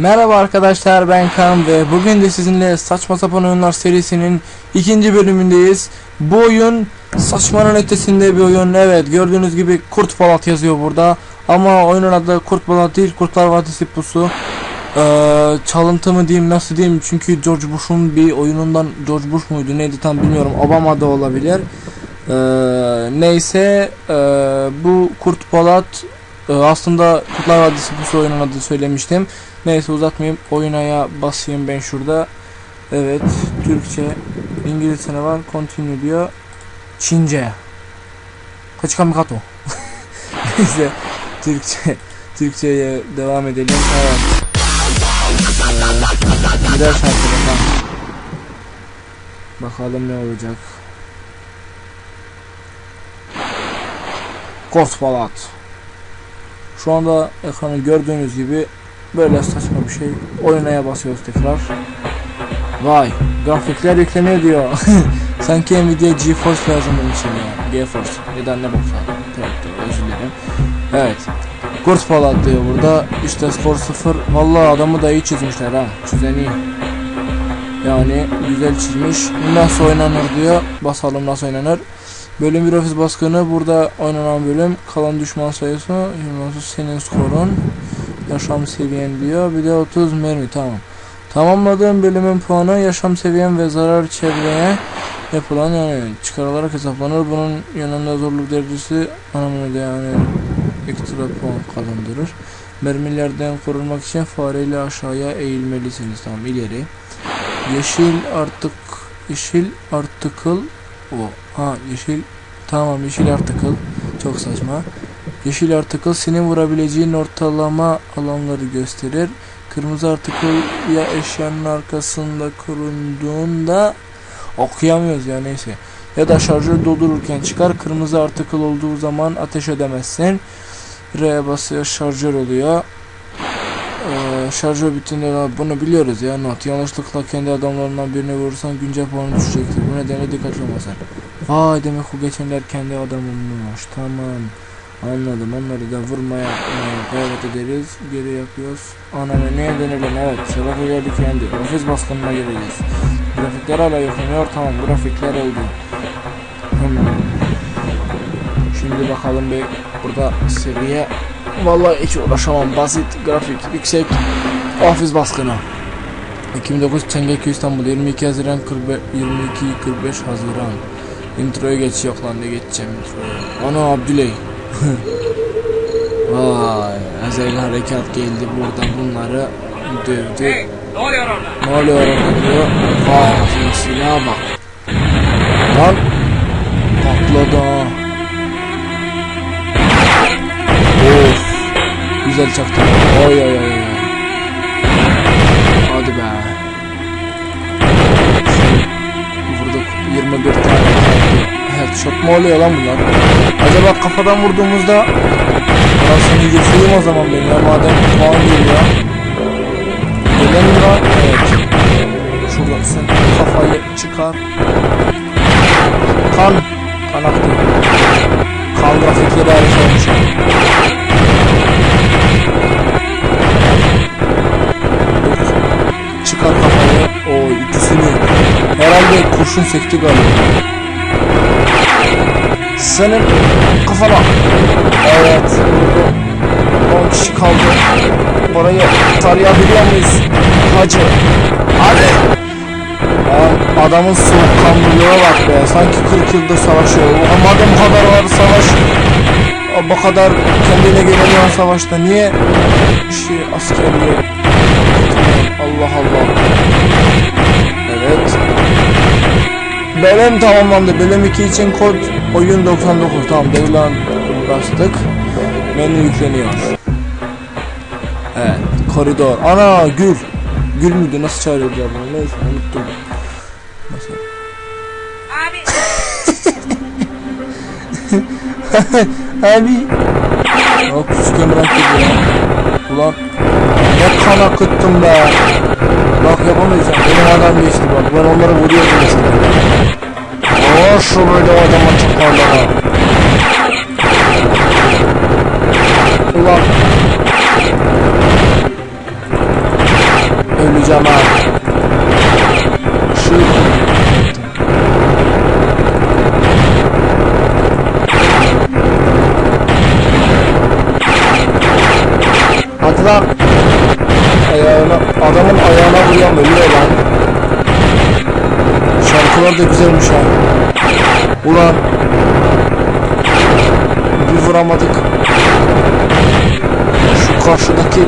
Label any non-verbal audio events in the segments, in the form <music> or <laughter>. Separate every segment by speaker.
Speaker 1: Merhaba arkadaşlar ben Kaan ve bugün de sizinle saçma sapan oyunlar serisinin ikinci bölümündeyiz. Bu oyun saçmanın ötesinde bir oyun. Evet gördüğünüz gibi Kurt Balat yazıyor burada. Ama oyunun adı Kurt Balat değil Kurtlar Vadisi Pusu. Ee, çalıntı mı diyeyim nasıl diyeyim çünkü George Bush'un bir oyunundan George Bush muydu neydi tam bilmiyorum Obama da olabilir. Ee, neyse ee, bu Kurt Balat ee, aslında Kurtlar Vadisi Pusu oyunun adı söylemiştim. Neyse uzatmayayım. Oyunaya basayım ben şurada. Evet. Türkçe. İngilizce ne var? Continue diyor. Çince. Kaçkan kato. <laughs> Neyse. Türkçe. Türkçe'ye devam edelim. Evet. Ee, birer şarkı bakalım. Bakalım ne olacak. Balat. Şu anda ekranı gördüğünüz gibi böyle saçma bir şey. Oynaya basıyoruz tekrar. Vay grafikler yükleniyor diyor. <laughs> Sanki Nvidia GeForce lazım bunun için ya. GeForce ya ne boksa. Evet özür dilerim. Evet. Kurt Polat diyor burada. İşte skor 0. Vallahi adamı da iyi çizmişler ha. Çizen iyi. Yani güzel çizmiş. Nasıl oynanır diyor. Basalım nasıl oynanır. Bölüm 1 ofis baskını burada oynanan bölüm kalan düşman sayısı 26 senin skorun yaşam seviyen diyor. Bir de 30 mermi tamam. Tamamladığım bölümün puanı yaşam seviyen ve zarar çevreye yapılan yani çıkarılarak hesaplanır. Bunun yanında zorluk derecesi anlamına yani ekstra puan kazandırır. Mermilerden korunmak için fareyle aşağıya eğilmelisiniz tamam ileri. Yeşil artık yeşil artıkıl o ha yeşil tamam yeşil artıkıl çok saçma yeşil artıkıl senin vurabileceğin ortalama alanları gösterir. Kırmızı artıkıl ya eşyanın arkasında kurunduğunda okuyamıyoruz ya neyse. Ya da şarjör doldururken çıkar kırmızı artıkıl olduğu zaman ateş edemezsin. R'ye basıyor şarjör oluyor. Ee, şarjör bittiğinde bunu biliyoruz ya not. Yanlışlıkla kendi adamlarından birine vurursan güncel puanı düşecektir. Bu nedenle dikkatli olmasın. Vay demek o geçenler kendi adamımmış. Tamam anladım onları da vurmaya e, gayret ederiz geri yapıyoruz ananı neye dönelim evet sebep geldik kendi ofis baskınına gireceğiz grafikler hala yükleniyor tamam grafikler oldu hmm. şimdi bakalım bir burada seviye Vallahi hiç uğraşamam. Basit, grafik, yüksek, ofis baskını. 2009 Çengeki İstanbul 22 Haziran 45 22 45 Haziran. Introya geç yok lan ne geçeceğim introya. Ana Abdüley. <laughs> Vay, özel harekat geldi burada bunları dövdü.
Speaker 2: Ne oluyor orada?
Speaker 1: Ne oluyor orada diyor. Vay, silaha bak. Lan patladı. Of. Güzel çaktı. Oy oy oy. Hadi be. Vurduk 21 tane. Headshot mu oluyor lan bunlar? Acaba kafadan vurduğumuzda Ben seni geçeyim o zaman benim ya madem puan geliyor. Mi lan? Evet. Şuradan sen kafayı çıkar. Kan. Kan aktı. Kan grafikleri harika olmuş. Çıkar kafayı. O ikisini. Herhalde kurşun sekti galiba. Senin kafana. Evet. 10 kişi kaldı. Orayı tarayabiliyor muyuz? Hacı. Hadi. Ya adamın soğukkanlılığa bak be. Sanki 40 yıldır savaşıyor. O madem bu kadar var savaş. Bu kadar kendine gelemeyen savaşta niye şey askerliğe Allah Allah. Evet. Bölüm tamamlandı. Bölüm 2 için kod oyun 99. Tamam devlan bastık. Menü yükleniyor. Evet. Koridor. Ana gül. Gül müydü? Nasıl çağırıyordu ya bunu? Neyse unuttum. Nasıl?
Speaker 2: Abi. <laughs>
Speaker 1: Abi. Ya küçükken bırak gibi ya. Ulan ne kan akıttım be. Bak yapamayacağım. Benim adam geçti bak. Ben onları vuruyordum mesela. Şu böyle adama çıkarlar. Ulan öleceğim ha. Şu Hadi lan. Ayağına, adamın ayağına vuruyorum ölüyor lan. Şarkılar da güzelmiş ha. Ulan. Bir vuramadık. Şu karşıdaki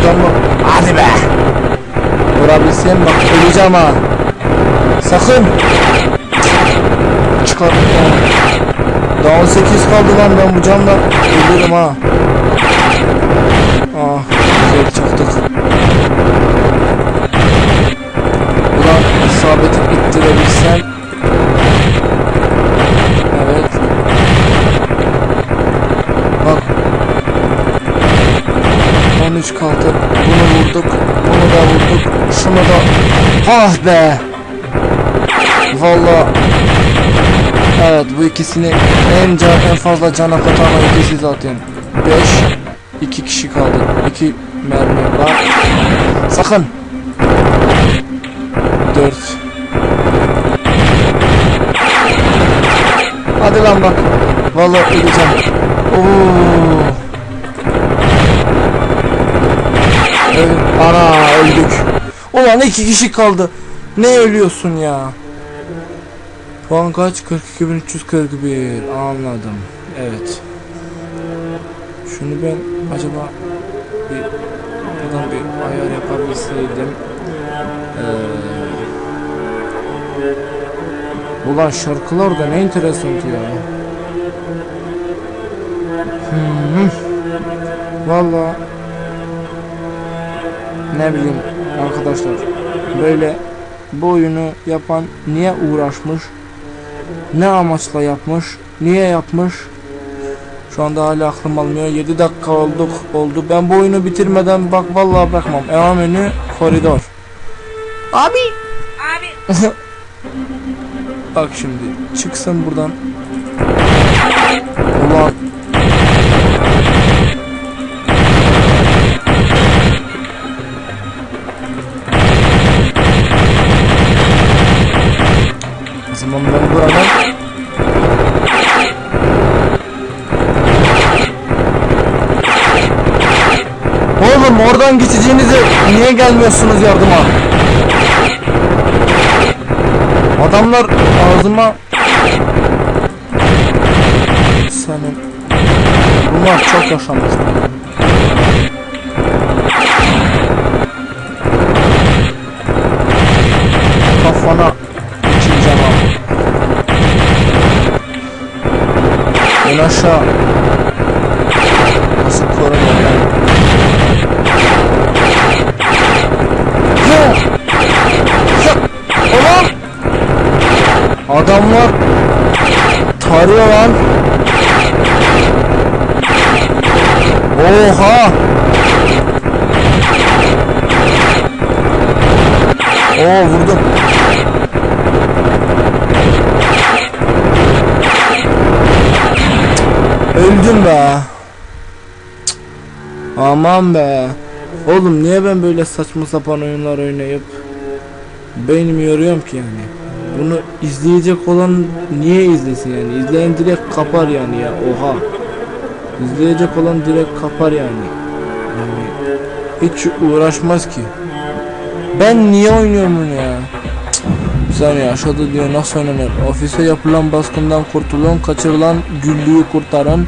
Speaker 1: adamı. Hadi be. Vurabilsem bak öleceğim ha. Sakın. Çıkar. Daha 18 kaldı lan ben bu camda. Ölürüm ha. Ah güzel çaktık. 13 kaldı. Bunu vurduk. Bunu da vurduk. Şunu da. Ah be. Valla. Evet bu ikisini en en fazla cana katan ikisi zaten. 5 2 kişi kaldı. 2 mermi var. Sakın. 4 Hadi lan bak. Vallahi öleceğim. Oo. Ana öldük. Ulan iki kişi kaldı. Ne ölüyorsun ya? Puan kaç? 42.341 Anladım. Evet. Şunu ben acaba bir buradan bir ayar yapabilseydim. Ee, ulan şarkılar da ne enteresan ya. Hmm. Valla ne bileyim arkadaşlar böyle bu oyunu yapan niye uğraşmış ne amaçla yapmış niye yapmış? Şu anda hala aklım almıyor. 7 dakika olduk oldu. Ben bu oyunu bitirmeden bak vallahi bırakmam. Eva menü koridor. Abi!
Speaker 2: Abi. <laughs>
Speaker 1: bak şimdi çıksın buradan. Ulan Oğlum oradan geçeceğinize niye gelmiyorsunuz yardıma? Adamlar ağzıma senin bunlar çok yaşamış. Kafana geçireceğim abi. En aşağı tarıyor lan. Oha! Oo vurdum. Öldüm be. Aman be. Oğlum niye ben böyle saçma sapan oyunlar oynayıp beynimi yoruyorum ki yani. Bunu izleyecek olan niye izlesin yani? İzleyen direkt kapar yani ya. Oha. İzleyecek olan direkt kapar yani. yani hiç uğraşmaz ki. Ben niye oynuyorum bunu ya? Bir saniye aşağıda diyor nasıl oynanır? Ofise yapılan baskından kurtulun, kaçırılan güllüyü kurtarın.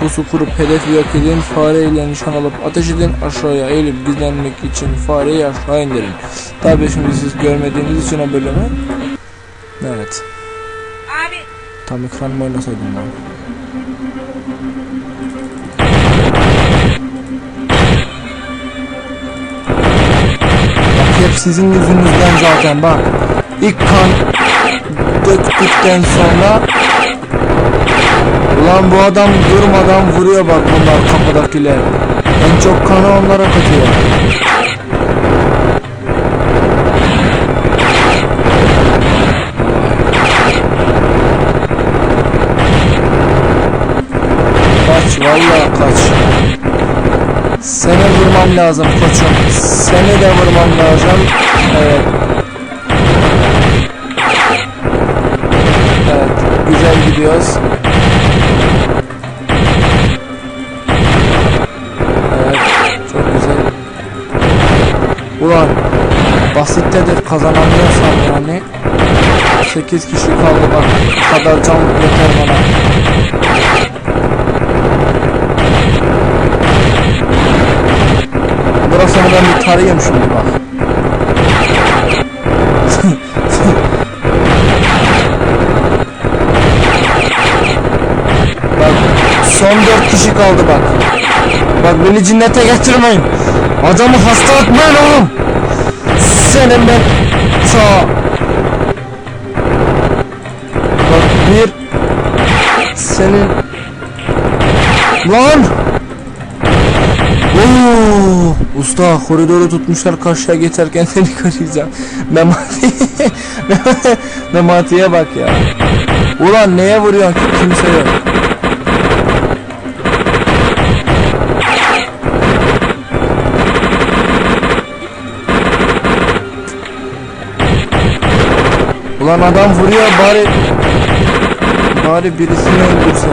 Speaker 1: Pusu kurup hedefi yok edin, fare ile nişan alıp ateş edin, aşağıya eğilip gizlenmek için fareyi aşağı indirin. Tabii şimdi siz görmediğiniz için o. Evet.
Speaker 2: Abi.
Speaker 1: Tam ekranımı oynasaydım ben. Bak hep sizin yüzünüzden zaten bak. İlk kan döktükten sonra Ulan bu adam durmadan vuruyor bak bunlar kapıdakiler. En çok kanı onlara katıyor. Kaç vallahi kaç. Seni vurmam lazım koçum. Seni de vurmam lazım. Evet. Evet. Güzel gidiyoruz. Evet. Çok güzel. Ulan basittedir kazanamıyorsam yani 8 kişi kaldı bak bu kadar can yeter bana ben bir tarayayım şimdi bak. Bak son 4 kişi kaldı bak. Bak beni cinnete getirmeyin. Adamı hasta etmeyin oğlum. Senin ben sağ Bak bir senin lan Oo, usta koridoru tutmuşlar karşıya geçerken <laughs> seni kaçıracağım. Memati <laughs> Memati'ye bak ya. Ulan neye vuruyorsun ki kimse yok? Ulan adam vuruyor bari bari birisini öldürse.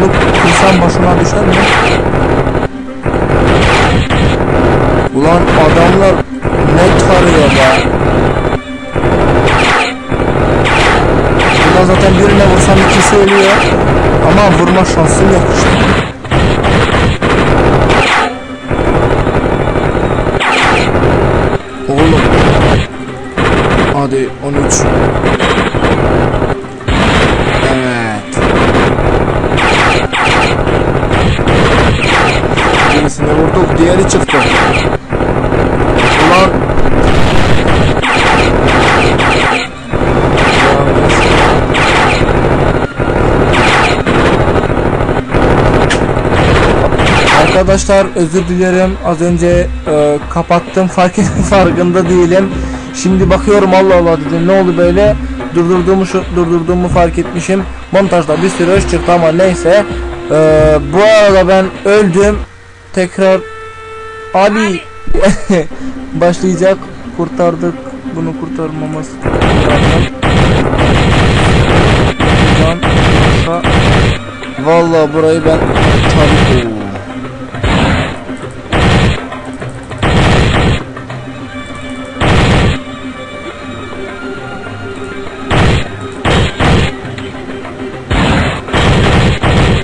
Speaker 1: Şunu kırsam başıma düşer mi? Ulan adamlar ne tarıyor be? Burada zaten birine vursam ikisi ölüyor. Ama vurma şansım yok işte. Oğlum. Hadi 13. diğeri çıktı. Ulan. Arkadaşlar özür dilerim az önce e, kapattım fark <laughs> farkında değilim. Şimdi bakıyorum Allah Allah dedim ne oldu böyle durdurduğumu şu- durdurduğumu fark etmişim. Montajda bir sürü öz çıktı ama neyse. E, bu arada ben öldüm. Tekrar abi <laughs> başlayacak kurtardık bunu kurtarmamız lazım. Can, yoksa- Vallahi burayı ben tabii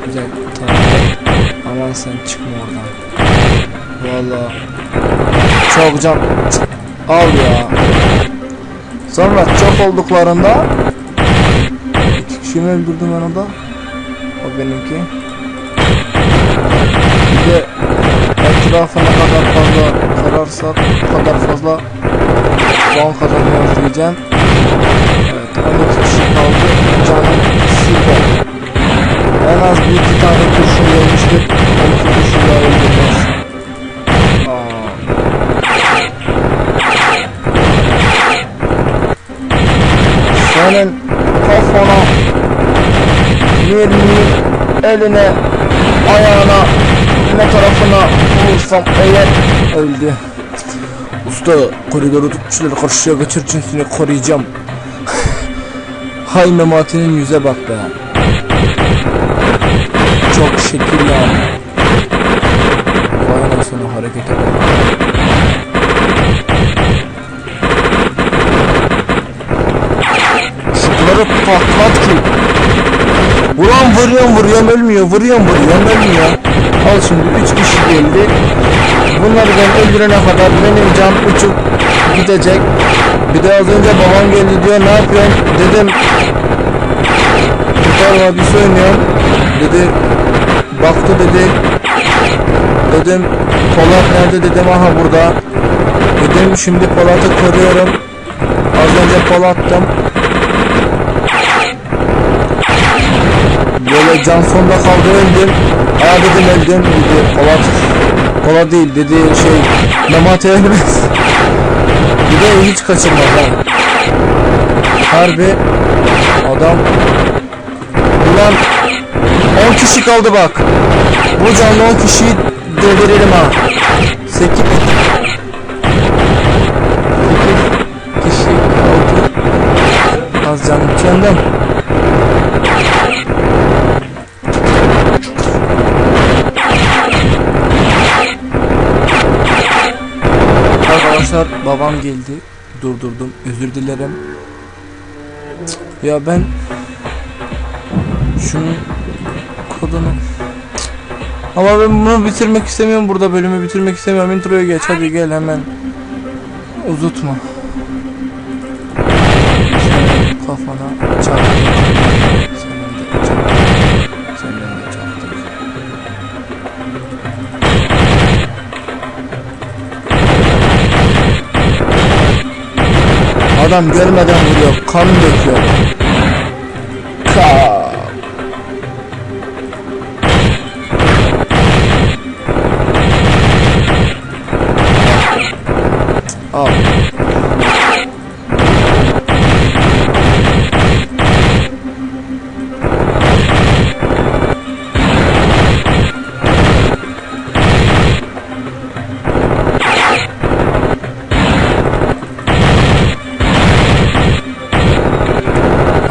Speaker 1: Güzel tamam. Aman sen çıkma oradan. Can Cık, al ya. Sonra çok olduklarında iki kişimi öldürdüm ben orada. O benimki. Bir de etrafına kadar fazla kararsa kadar fazla puan kazanıyoruz diyeceğim. Evet 12 kişi kaldı. Canım süper. En az bir iki tane kurşun gelmiştir. 12 kurşun daha öldürmez. Senin kafana mermiyi eline ayağına ne tarafına vurursam eğer öldü. Usta koridoru tutmuşlar karşıya için seni koruyacağım. <laughs> Hay Memati'nin yüze bak be. Çok şekil yani. Vuruyorum vuruyorum ölmüyor, vuruyorum vuruyorum ölmüyor. Al şimdi 3 kişi geldi. Bunları ben öldürene kadar benim can uçup gidecek. Bir de az önce babam geldi diyor ne yapıyorsun? Dedim Gitar abisi oynuyorum. Dedi baktı dedi. Dedim Polat nerede dedim aha burada. Dedim şimdi Polat'ı koruyorum. Az önce Polat'tım. Böyle can sonda kaldı öldüm. Aa dedim öldüm dedi Polat. Polat değil dedi şey Memati ölmez. Bir de hiç kaçırmaz ha. Harbi adam Ulan 10 kişi kaldı bak. Bu canlı 10 kişiyi deviririm ha. 8 kişi kaldı. Az canım kendim. Babam geldi. Durdurdum. Özür dilerim. Ya ben şunun kodunu ama ben bunu bitirmek istemiyorum burada bölümü bitirmek istemiyorum introya geç hadi gel hemen uzatma kafana çarptı Adam görmeden vuruyor kan döküyor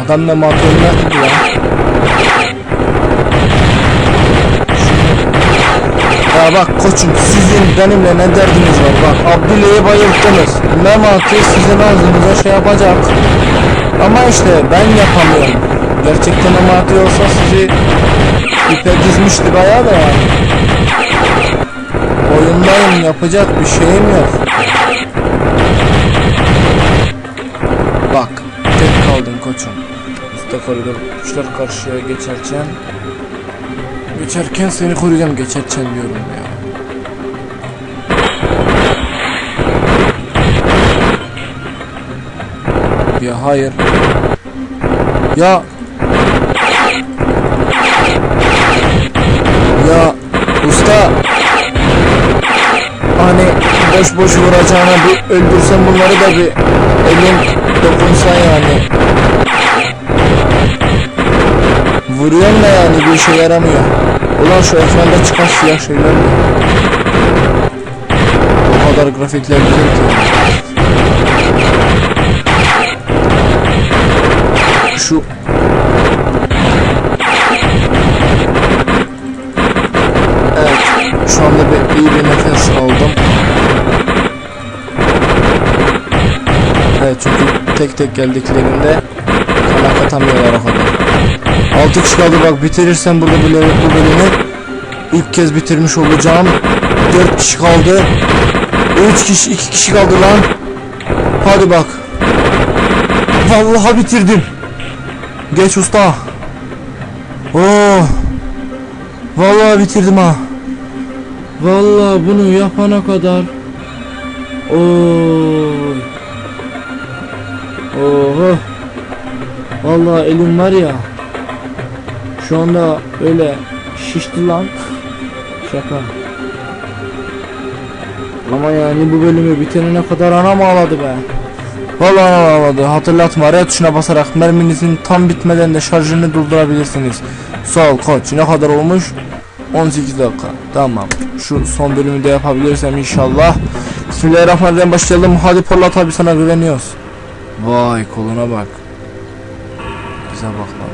Speaker 1: Adam da mantığını yaptı ya. Ya bak koçum sizin benimle ne derdiniz var? Bak Abdüley'i bayılttınız. Memati sizin ağzınıza şey yapacak? Ama işte ben yapamıyorum. Gerçekten Memati olsa sizi ipe dizmişti bayağı da yani. Oyundayım yapacak bir şeyim yok Üste koridor kuşlar karşıya geçerken Geçerken seni koruyacağım geçerken diyorum ya. Ya hayır. Ya. Ya usta. Hani boş boş vuracağına bir öldürsen bunları da bir elin dokunsa yani. Vuruyorsun da yani bir işe yaramıyor. Ulan şu ekranda çıkan siyah şeyler ne? O kadar grafikler güzel ki. Şu Evet, şu anda bir iyi bir nefes aldım. Evet çünkü tek tek geldiklerinde kana katamıyorlar o kadar. 6 kişi kaldı bak bitirirsem burada bu bölümü, ilk kez bitirmiş olacağım. 4 kişi kaldı. 3 kişi 2 kişi kaldı lan. Hadi bak. Vallahi bitirdim. Geç usta. Oo. Vallahi bitirdim ha. Vallahi bunu yapana kadar. Oy. Oho. Vallahi elim var ya. Şu anda öyle şişti lan. Şaka. Ama yani bu bölümü bitirene kadar anam ağladı be. Vallahi anam ağladı. Hatırlatma red tuşuna basarak merminizin tam bitmeden de şarjını doldurabilirsiniz. Sağ ol koç. Ne kadar olmuş? 18 dakika. Tamam. Şu son bölümü de yapabilirsem inşallah. Bismillahirrahmanirrahim başlayalım. Hadi Polat abi sana güveniyoruz. Vay koluna bak. Bize bak lan.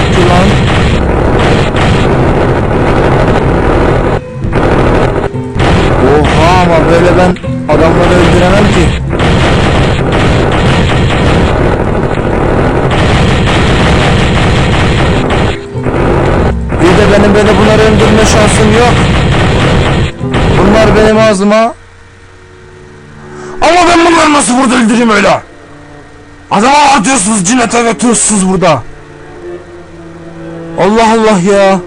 Speaker 1: Yoktu lan. Oha ama böyle ben adamları öldüremem ki. Bir de benim böyle bunları öldürme şansım yok. Bunlar benim ağzıma. Ama ben bunları nasıl burada öldüreyim öyle? Adama atıyorsunuz cinnete götürüyorsunuz burada. Allah Allah ya.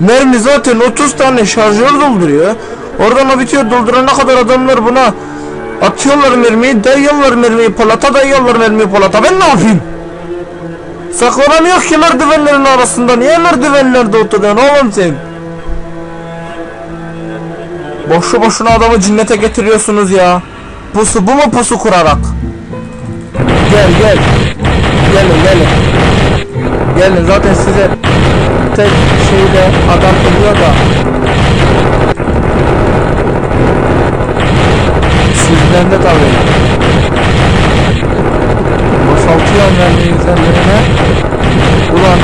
Speaker 1: Mermi zaten 30 tane şarjör dolduruyor. Oradan o bitiyor doldurana kadar adamlar buna atıyorlar mermiyi, dayıyorlar mermiyi polata, dayıyorlar mermiyi polata. Ben ne yapayım? Saklanamıyor ki merdivenlerin arasında. Niye merdivenlerde oturuyorsun oğlum sen? Boşu boşuna adamı cinnete getiriyorsunuz ya. Pusu bu mu pusu kurarak? Gel gel. Gelin gelin. Gelin zaten size tek şeyde adam oluyor da. Sizden de tabii. Boşaltıyorum mermiyi üzerlerine. Ulan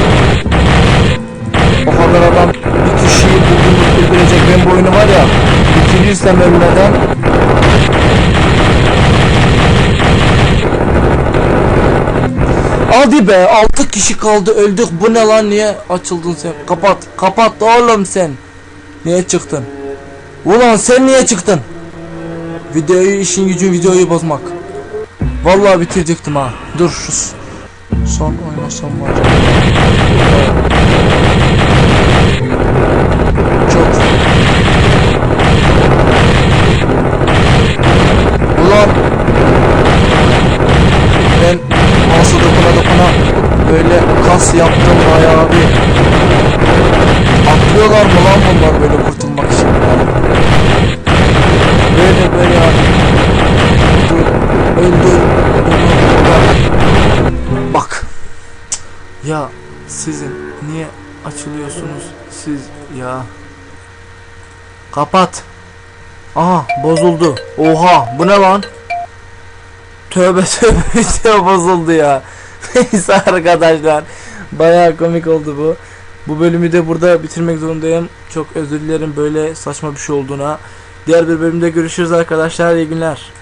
Speaker 1: o kadar adam bir kişiyi bugünlük öldürecek ben bu var ya bitirirsem ölmeden Hadi be 6 kişi kaldı öldük. Bu ne lan niye açıldın sen? Kapat kapat oğlum sen. Niye çıktın? Ulan sen niye çıktın? Videoyu işin gücün videoyu bozmak. Vallahi bitirecektim ha. Dur şu son oynasam var Böyle kas yaptım bayağı bir. Atlıyorlar mı lan bunlar böyle kurtulmak için? Böyle böyle Öldür bak Bak. Ya sizin niye açılıyorsunuz siz ya? Kapat. Aha bozuldu. Oha bu ne lan? Tövbe <laughs> tövbe video bozuldu ya Neyse arkadaşlar Bayağı komik oldu bu. Bu bölümü de burada bitirmek zorundayım. Çok özür dilerim böyle saçma bir şey olduğuna. Diğer bir bölümde görüşürüz arkadaşlar iyi günler